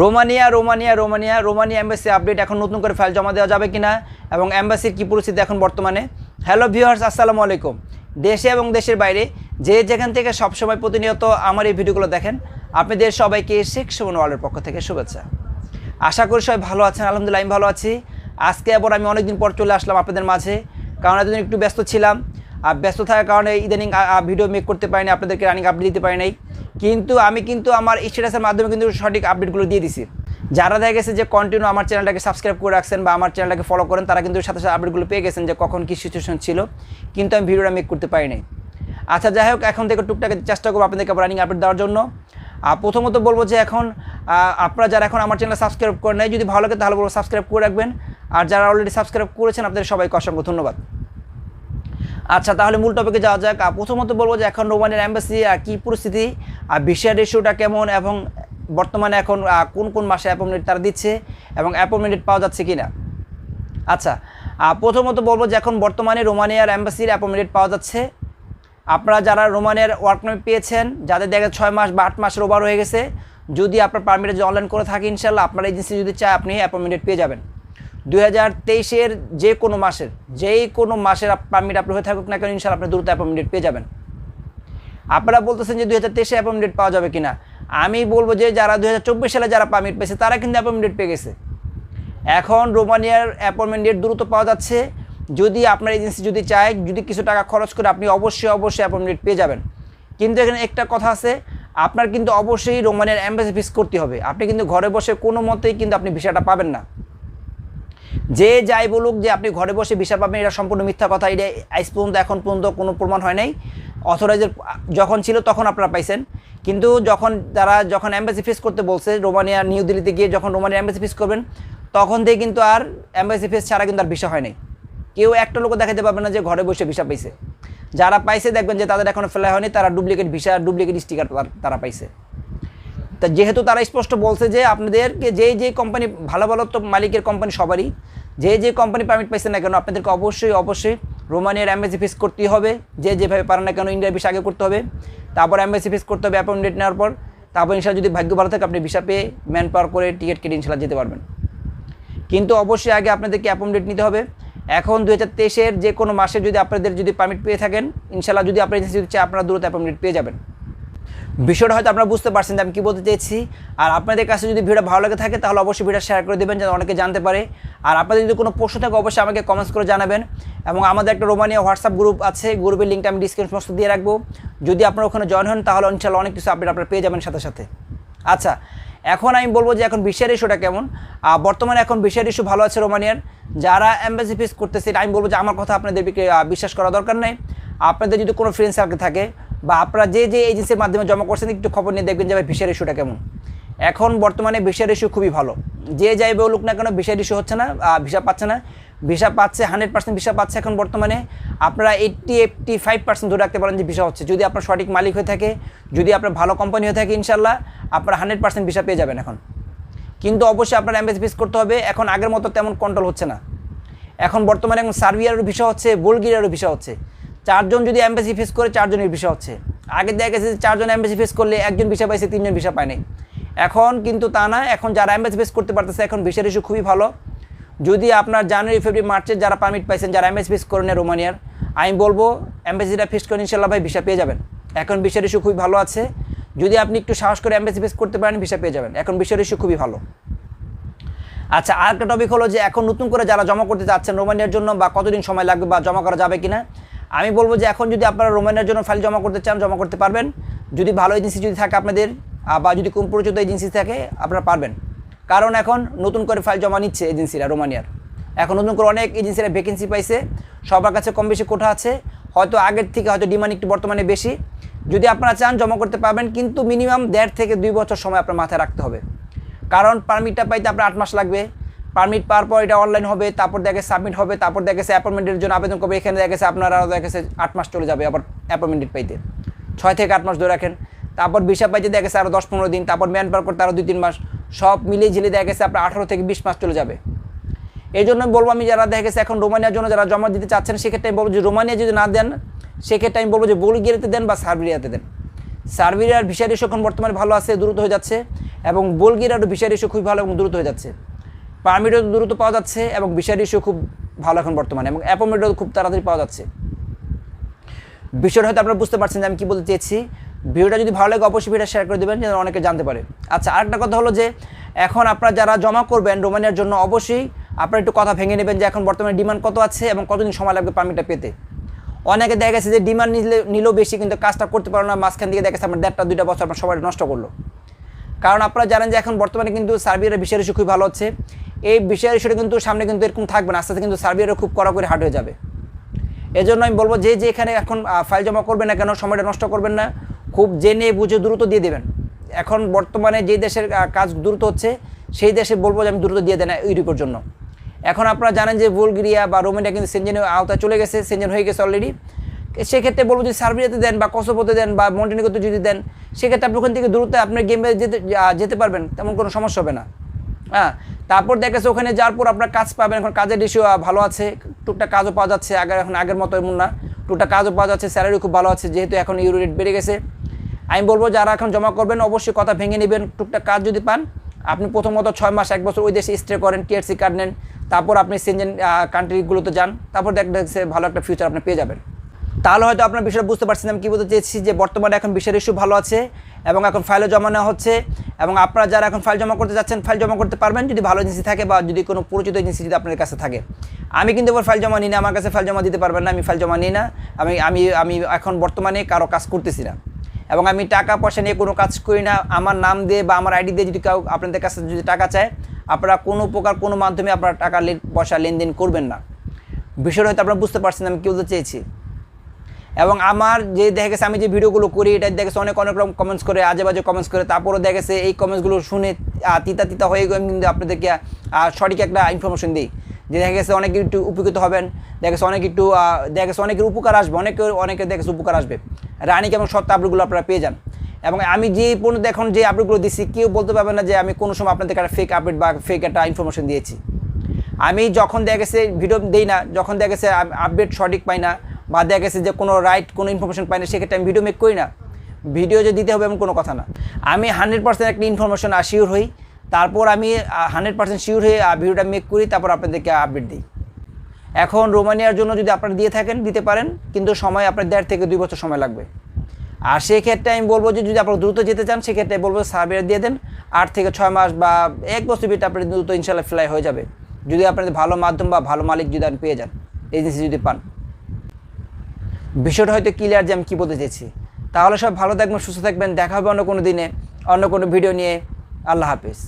Romania Romania Romania Romania embassy update এখন নতুন করে ফাইল জমা দেওয়া যাবে কিনা এবং এম্বাসির কী পরিস্থিতি এখন বর্তমানে? হ্যালো ভিউয়ার্স আসসালামু আলাইকুম। দেশে এবং দেশের বাইরে যে যেখান থেকে সবসময় প্রতিনিয়ত আমার এই ভিডিওগুলো দেখেন, আপনাদের সবাইকে শেখ সুমন ওয়ার্ল্ডের পক্ষ থেকে শুভেচ্ছা। আশা করি সবাই ভালো আছেন, আলহামদুলিল্লাহ আমি ভালো আছি। আজকে আবার আমি অনেকদিন পর চলে আসলাম আপনাদের মাঝে। কারণ এতদিন একটু ব্যস্ত ছিলাম, আর ব্যস্ত থাকার কারণে ইদানিং ভিডিও মেক করতে পারিনি, আপনাদেরকে রানিং আপডেট দিতে পারি নাই। কিন্তু আমি কিন্তু আমার স্ট্যাটাসের মাধ্যমে কিন্তু সঠিক আপডেটগুলো দিয়ে দিছি। যারা দেখা গেছে যে কন্টিনিউ আমার চ্যানেলটাকে সাবস্ক্রাইব করে রাখছেন বা আমার চ্যানেলটাকে ফলো করেন, তারা কিন্তু সাথে সাথে আপডেটগুলো পেয়ে গেছেন যে কখন কী সিচুয়েশন ছিল। কিন্তু আমি ভিডিওটা মেক করতে পারি নাই। আচ্ছা যাই হোক, এখন থেকে টুকটাক চেষ্টা করব আপনাদেরকে রানিং আপডেট দেওয়ার জন্য। আর প্রথমত বলব যে এখন আপনারা যারা এখন আমার চ্যানেল সাবস্ক্রাইব করে নেয় যদি ভালো লাগে তাহলে বলব সাবস্ক্রাইব করে রাখবেন। আর যারা অলরেডি সাবস্ক্রাইব করেছেন, আপনাদের সবাইকে অসংখ্য ধন্যবাদ। আচ্ছা তাহলে মূল টপিকে যাওয়া যাক। প্রথমত বলব যে এখন রোমানের অ্যাম্বাসি আর কী পরিস্থিতি? আর ভিসা রেশিওটা কেমন এবং বর্তমানে এখন কোন কোন মাসে অ্যাপয়েন্টমেন্ট তারা দিচ্ছে এবং অ্যাপয়েন্টমেন্ট পাওয়া যাচ্ছে কি না আচ্ছা প্রথমত বলব যে এখন বর্তমানে রোমানিয়ার অ্যাম্বাসির অ্যাপয়েন্টমেন্ট পাওয়া যাচ্ছে। আপনারা যারা রোমানের ওয়ার্ক পারমিট পেয়েছেন, যাদের দেখা ছয় মাস বা আট মাসের ওভার হয়ে গেছে, যদি আপনার পারমিটে যদি অনলাইন করে থাকে ইনশাল্লাহ আপনার এজেন্সি যদি চায়, আপনি অ্যাপয়েন্টমেন্ট পেয়ে যাবেন। দুই হাজার তেইশের যে কোনো মাসের, যেই কোনো মাসের পারমিট আপনি হয়ে থাকুক না কেন ইনশাল্লাহ আপনি দ্রুত অ্যাপয়েন্টমেন্ট পেয়ে যাবেন। আপনারা বলতেছেন যে দুই হাজার তেইশে অ্যাপয়েন্টমেন্ট পাওয়া যাবে কিনা। আমি বলব যে যারা দুই হাজার চব্বিশ সালে যারা পারমিট পেয়েছে, তারা কিন্তু অ্যাপয়েন্টমেন্ট পেয়ে গেছে। এখন রোমানিয়ার অ্যাপয়েন্টমেন্ট ডেট দ্রুত পাওয়া যাচ্ছে। যদি আপনার এজেন্সি যদি চায়, যদি কিছু টাকা খরচ করে, আপনি অবশ্যই অবশ্যই অ্যাপয়েন্টমেন্ট পেয়ে যাবেন। কিন্তু এখানে একটা কথা আছে, আপনার কিন্তু অবশ্যই রোমানিয়ার অ্যাম্বাসি ফিস করতে হবে। আপনি কিন্তু ঘরে বসে কোনো মতেই কিন্তু আপনি ভিসাটা পাবেন না। যে যাই বলুক যে আপনি ঘরে বসে ভিসা পাবেন, এটা সম্পূর্ণ মিথ্যা কথা। এটা আজ পর্যন্ত, এখন পর্যন্ত কোনো প্রমাণ হয় নাই। অথরাইজের যখন ছিল তখন আপনারা পাইছেন। কিন্তু যখন তারা যখন অ্যাম্বাসি ফিস করতে বলছে, রোমানিয়া, নিউ দিল্লিতে গিয়ে যখন রোমানিয়া অ্যাম্বাসি ফিস করবেন, তখন থেকে কিন্তু আর অ্যাম্বাসি ফিস ছাড়া কিন্তু আর ভিসা হয় নাই। কেউ একটা লোক দেখাতে পারবে না যে ঘরে বসে ভিসা পাইছে। যারা পাইছে দেখবেন যে তাদের এখনও ফেলা হয়নি, তারা ডুপ্লিকেট ভিসা ডুপ্লিকেট স্টিকার তারা পাইছে। তা যেহেতু তারা স্পষ্ট বলছে যে আপনাদেরকে যে যে কোম্পানি ভালো ভালো তো মালিকের কোম্পানি সবারই যে যে কোম্পানি পারমিট পাইছে না কেন, আপনাদেরকে অবশ্যই অবশ্যই রোমানিয়ার অ্যাম্বাসি ফিস করতেই হবে। যে যেভাবে পারেন না কেন ইন্ডিয়ার ভিসা আগে করতে হবে। তারপর অ্যাম্বাসি ফিস করতে হবে অ্যাপয়েন্টমেন্ট নেওয়ার পর। তারপর ইনশাল্লাহ যদি ভাগ্য ভালো থাকে, আপনি ভিসা পেয়ে ম্যান পাওয়ার করে টিকিট কেটে ইনশাল্লাহ যেতে পারবেন। কিন্তু অবশ্যই আগে আপনাদেরকে অ্যাপয়েন্টমেন্ট নিতে হবে। এখন দু হাজার তেইশের যে কোনো মাসে যদি আপনাদের যদি পারমিট পেয়ে থাকেন, ইনশাল্লাহ যদি আপনার এজেন্সি চায়, আপনারা দ্রুত অ্যাপয়েন্টমেন্ট পেয়ে যাবেন। বিষয়টা হয়তো আপনারা বুঝতে পারছেন যে আমি কী বলতে চেয়েছি আর আপনাদের কাছে যদি ভিডিও ভালো লাগে থাকে তাহলে অবশ্যই ভিডিও শেয়ার করে দেবেন যেন অনেকে জানতে পারে। আর আপনাদের যদি কোনো প্রশ্ন থাকে অবশ্যই আমাকে কমেন্টস করে জানাবেন। এবং আমাদের একটা রোমানিয়া হোয়াটসঅ্যাপ গ্রুপ আছে গ্রুপের লিঙ্কটা আমি ডিসক্রিপশন বক্সে দিয়ে রাখব। যদি আপনারা ওখানে জয়েন হন তাহলে ইনশাল্লাহ অনেক কিছু আপডেট আপনারা পেয়ে যাবেন সাথে সাথে। আচ্ছা এখন আমি বলব যে এখন বিশ্বের ইস্যুটা কেমন। বর্তমানে এখন বিশ্বের ইস্যু ভালো আছে রোমানিয়ার। যারা অ্যাম্বাসি ফিস করতেছে আমি বলব যে আমার কথা আপনাদেরকে আহ, বিশ্বাস করা দরকার নেই। আপনাদের যদি কোনো ফ্রেন্ড সার্কেল থাকে বা আপনারা যে যে এজেন্সির মাধ্যমে জমা করছেন, একটু খবর নিয়ে দেখবেন যে ভাই ভিসার ইস্যুটা কেমন। এখন বর্তমানে ভিসার ইস্যু খুবই ভালো। যে যাই বলুক না কেন ভিসার ইস্যু হচ্ছে না ভিসা পাচ্ছে না। ভিসা পাচ্ছে হান্ড্রেড পার্সেন্ট ভিসা পাচ্ছে এখন বর্তমানে। আপনারা এইট্টি এইট্টি ফাইভ পার্সেন্ট ধরে রাখতে পারেন যে ভিসা হচ্ছে। যদি আপনার সঠিক মালিক হয়ে থাকে, যদি আপনার ভালো কোম্পানি হয়ে থাকে ইনশাল্লাহ আপনারা হান্ড্রেড পার্সেন্ট ভিসা পেয়ে যাবেন এখন। কিন্তু অবশ্যই আপনার অ্যাম্বাসি ফিস করতে হবে। এখন আগের মতো তেমন কন্ট্রোল হচ্ছে না। এখন বর্তমানে এখন সার্বিয়ারও ভিসা হচ্ছে, বুলগেরিয়ারও ভিসা হচ্ছে। চারজন যদি অ্যাম্বাসি ফেস করে, চারজনের ভিসা হচ্ছে। আগে দেখা গেছে চারজন অ্যাম্বাসি ফেস করলে একজন ভিসা পাইছে, তিনজন ভিসা পায় এখন কিন্তু তা না, এখন যারা অ্যাম্বাসি ফেস করতে পারতেছে, এখন ভিসার ইস্যু খুবই ভালো। যদি আপনার জানুয়ারি, ফেব্রুয়ারি, মার্চে যারা পারমিট পাইছেন, যারা অ্যাম্বাসি ফেস করেন রোমানিয়ার, আমি বলব অ্যাম্বাসিটা ফেস করেন ইনশাল্লাহ ভাই ভিসা পেয়ে যাবেন। এখন ভিসার ইস্যু খুবই ভালো আছে। যদি আপনি একটু সাহস করে অ্যাম্বাসি ফেস করতে পারেন ভিসা পেয়ে যাবেন। এখন ভিসার ইস্যু খুবই ভালো। আচ্ছা আর একটা টপিক হলো যে এখন নতুন করে যারা জমা করতে যাচ্ছেন রোমানিয়ার জন্য বা কতদিন সময় লাগবে বা জমা করা যাবে কিনা আমি বলব যে এখন যদি আপনারা রোমানিয়ার জন্য ফাইল জমা করতে চান, জমা করতে পারবেন। যদি ভালো এজেন্সি যদি থাকে আপনাদের বা যদি কোন পরিচিত এজেন্সি থাকে, আপনারা পারবেন। কারণ এখন নতুন করে ফাইল জমা নিচ্ছে এজেন্সিরা রোমানিয়ার। এখন নতুন করে অনেক এজেন্সিরা ভ্যাকেন্সি পাইছে। সবার কাছে কম বেশি কোঠা আছে। হয়তো আগের থেকে হয়তো ডিমান্ড একটু বর্তমানে বেশি। যদি আপনারা চান, জমা করতে পারবেন, কিন্তু মিনিমাম দেড় থেকে দুই বছর সময় আপনার মাথায় রাখতে হবে। কারণ পারমিটটা পাইতে আপনার আট মাস লাগবে। পারমিট পাওয়ার পর এটা অনলাইন হবে, তারপর দেখে সাবমিট হবে, তারপর দেখেছে অ্যাপয়েন্টমেন্টের জন্য আবেদন করবে, এখানে দেখেছে আপনারা দেখেছে আট মাস চলে যাবে আবার অ্যাপয়েন্টমেন্ট পাইতে। ছয় থেকে আট মাস ধরে রাখেন। তারপর ভিসা পাইতে দেখেছে আরও দশ পনেরো দিন, তারপর ম্যান পাওয়ার করতে আরও দুই তিন মাস। সব মিলিয়ে ঝিলিয়ে দেখা গেছে আপনার আঠারো থেকে বিশ মাস চলে যাবে। এই জন্য বলব আমি যারা দেখা গেছে এখন রোমানিয়ার জন্য যারা জমা দিতে চাচ্ছেন, সেক্ষেত্রে আমি বলব যে রোমানিয়া যদি না দেন, সেক্ষেত্রে আমি বলব যে বুলগেরিয়াতে দেন বা সার্বিয়াতে দেন। সার্বিয়ার ভিসার ইস্যু এখন বর্তমানে ভালো আছে, দ্রুত হয়ে যাচ্ছে এবং বুলগেরিয়ারও ভিসার ইস্যু খুবই ভালো এবং দ্রুত হয়ে যাচ্ছে। পারমিটও দ্রুত পাওয়া যাচ্ছে এবং ভিসার ইস্যু খুব ভালো এখন বর্তমানে এবং অ্যাপয়েন্টমেন্টও খুব তাড়াতাড়ি পাওয়া যাচ্ছে। বিষয়টা হয়তো আপনারা বুঝতে পারছেন যে আমি কী বলতে চেয়েছি। ভিডিওটা যদি ভালো লাগে অবশ্যই ভিডিওটা শেয়ার করে দেবেন, যেন অনেকে জানতে পারে। আচ্ছা আরেকটা কথা হলো যে এখন আপনারা যারা জমা করবেন রোমানিয়ার জন্য অবশ্যই আপনারা একটু কথা ভেঙে নেবেন যে এখন বর্তমানে ডিমান্ড কত আছে এবং কতদিন সময় লাগবে পারমিটটা পেতে। অনেকে দেখা গেছে যে ডিমান্ড নিলে নিলেও বেশি, কিন্তু কাজটা করতে পারো না, মাঝখান থেকে দেখা গেছে আপনার দেড়টা, দুইটা বছর আপনার সময়টা নষ্ট করল। কারণ আপনারা জানেন যে এখন বর্তমানে কিন্তু সার্বিয়ার বিষয়ের খুবই ভালো হচ্ছে। এই বিষয়ের ইস্যুটা কিন্তু সামনে কিন্তু এরকম থাকবে না, আস্তে আস্তে কিন্তু সার্বিয়ারও খুব কড়া করে হার্ড হয়ে যাবে। এই জন্য আমি বলব যে যে এখানে এখন ফাইল জমা করবেন না কেন, সময়টা নষ্ট করবেন না। খুব জেনে বুঝে দ্রুত দিয়ে দেবেন। এখন বর্তমানে যে দেশের কাজ দ্রুত হচ্ছে, সেই দেশে বলব যে আমি দ্রুত দিয়ে দেয় দেন ইউরোপের জন্য। এখন আপনারা জানেন যে বুলগেরিয়া বা রোমেনিয়া কিন্তু সেঞ্জেনের আওতায় চলে গেছে সেঞ্জেন হয়ে গেছে অলরেডি সেক্ষেত্রে বলব যদি সার্বিয়াতে দেন বা কসোভোতে দেন বা মন্টেনিগোতে যদি দেন, সেক্ষেত্রে আপনি ওখান থেকে দ্রুত আপনার গেমে যেতে যেতে পারবেন, তেমন কোনো সমস্যা হবে না। হ্যাঁ তারপর দেখা যাচ্ছে ওখানে যাওয়ার পর আপনার কাজ পাবেন, এখন কাজের রেশিও ভালো আছে, টুকটাক কাজও পাওয়া যাচ্ছে আগে এখন আগের মতো এমন না, টুকটাক কাজও পাওয়া যাচ্ছে স্যালারি খুব ভালো আছে, যেহেতু এখন ইউরো রেট বেড়ে গেছে। আমি বলব যারা এখন জমা করবেন, অবশ্যই কথা ভেঙে নেবেন, টুকটাক কাজ যদি পান, আপনি প্রথমত ছয় মাস, এক বছর ওই দেশে স্টে করেন টিআরসি কার্ড নেন, তারপর আপনি সেনজেন কান্ট্রিগুলোতে যান, তারপর দেখছে ভালো একটা ফিউচার আপনি পেয়ে যাবেন। তাহলে হয়তো আপনার বিষয়টা বুঝতে পারছেন, আমি কী বলতে চেয়েছি যে বর্তমানে এখন বিষয়ের ইস্যু ভালো আছে এবং এখন ফাইলও জমা নেওয়া হচ্ছে এবং আপনারা যারা এখন ফাইল জমা করতে যাচ্ছেন ফাইল জমা করতে পারবেন যদি ভালো এজেন্সি থাকে বা যদি কোনো পরিচিত এজেন্সি যদি আপনার কাছে থাকে। আমি কিন্তু এবার ফাইল জমা নিই না, আমার কাছে ফাইল জমা দিতে পারবেন না, আমি ফাইল জমা নিই না। আমি আমি আমি এখন বর্তমানে কারও কাজ করতেছি না। এবং আমি টাকা পয়সা নিয়ে কোনো কাজ করি না, আমার নাম দিয়ে বা আমার আইডি দিয়ে যদি কেউ আপনাদের কাছে যদি টাকা চায়, আপনারা কোনো প্রকার কোনো মাধ্যমে আপনারা টাকা পয়সা লেনদেন করবেন না। বিষয়টা হয়তো আপনারা বুঝতে পারছেন, আমি কী বলতে চেয়েছি? এবং আমার যে দেখা গেছে, আমি যে ভিডিওগুলো করি এটা দেখা গেছে অনেক অনেক রকম কমেন্টস করে আজে বাজে কমেন্টস করে। তারপরও দেখা গেছে, এই কমেন্টসগুলো শুনে তিতা তিতা হয়ে গিয়ে কিন্তু আপনাদেরকে সঠিক একটা ইনফরমেশন দিই। যে দেখা গেছে অনেকে একটু উপকৃত হবেন, দেখা গেছে অনেক একটু দেখা গেছে অনেকের উপকার আসবে অনেকের অনেকের দেখা গেছে উপকার আসবে। রানিক এবং সত্য আপডেটগুলো আপনারা পেয়ে যান। এবং আমি যে পর্যন্ত এখন যে আপডেটগুলো দিচ্ছি কেউ বলতে পারবে না যে আমি কোনো সময় আপনাদেরকে একটা ফেক আপডেট বা ফেক একটা ইনফরমেশন দিয়েছি। আমি যখন দেখা গেছে ভিডিও দেই না, যখন দেখা গেছে আপডেট সঠিক পাই না বা দেখা গেছে যে কোনো রাইট কোনো ইনফরমেশন পাই না, সেক্ষেত্রে আমি ভিডিও মেক করি না। ভিডিও যে দিতে হবে এমন কোনো কথা না। আমি হান্ড্রেড পার্সেন্ট একটা ইনফরমেশন শিওর হই। তারপর আমি হান্ড্রেড পার্সেন্ট শিওর হয়ে ভিডিওটা মেক করি, তারপর আপনাদেরকে আপডেট দিই। এখন রোমানিয়ার জন্য যদি আপনারা দিয়ে থাকেন, দিতে পারেন, কিন্তু সময় আপনার দেড় থেকে দুই বছর সময় লাগবে। আর সেক্ষেত্রে আমি বলব যে, যদি আপনারা দ্রুত যেতে চান, সেক্ষেত্রে বলব সার্ভে দিয়ে দেন। আট থেকে ছয় মাস বা এক বছর ভিতরে আপনার দ্রুত ইনশাল্লাহ ফ্লাই হয়ে যাবে। যদি আপনাদের ভালো মাধ্যম বা ভালো মালিক যদি পেয়ে যান এজেন্সি যদি পান। বিষয়টা হয়তো ক্লিয়ার যে আমি কী বলতে চেয়েছি তাহলে সব ভালো থাকবেন, সুস্থ থাকবেন, দেখা হবে অন্য কোনো দিনে, অন্য কোনো ভিডিও নিয়ে। আল্লাহ হাফিজ।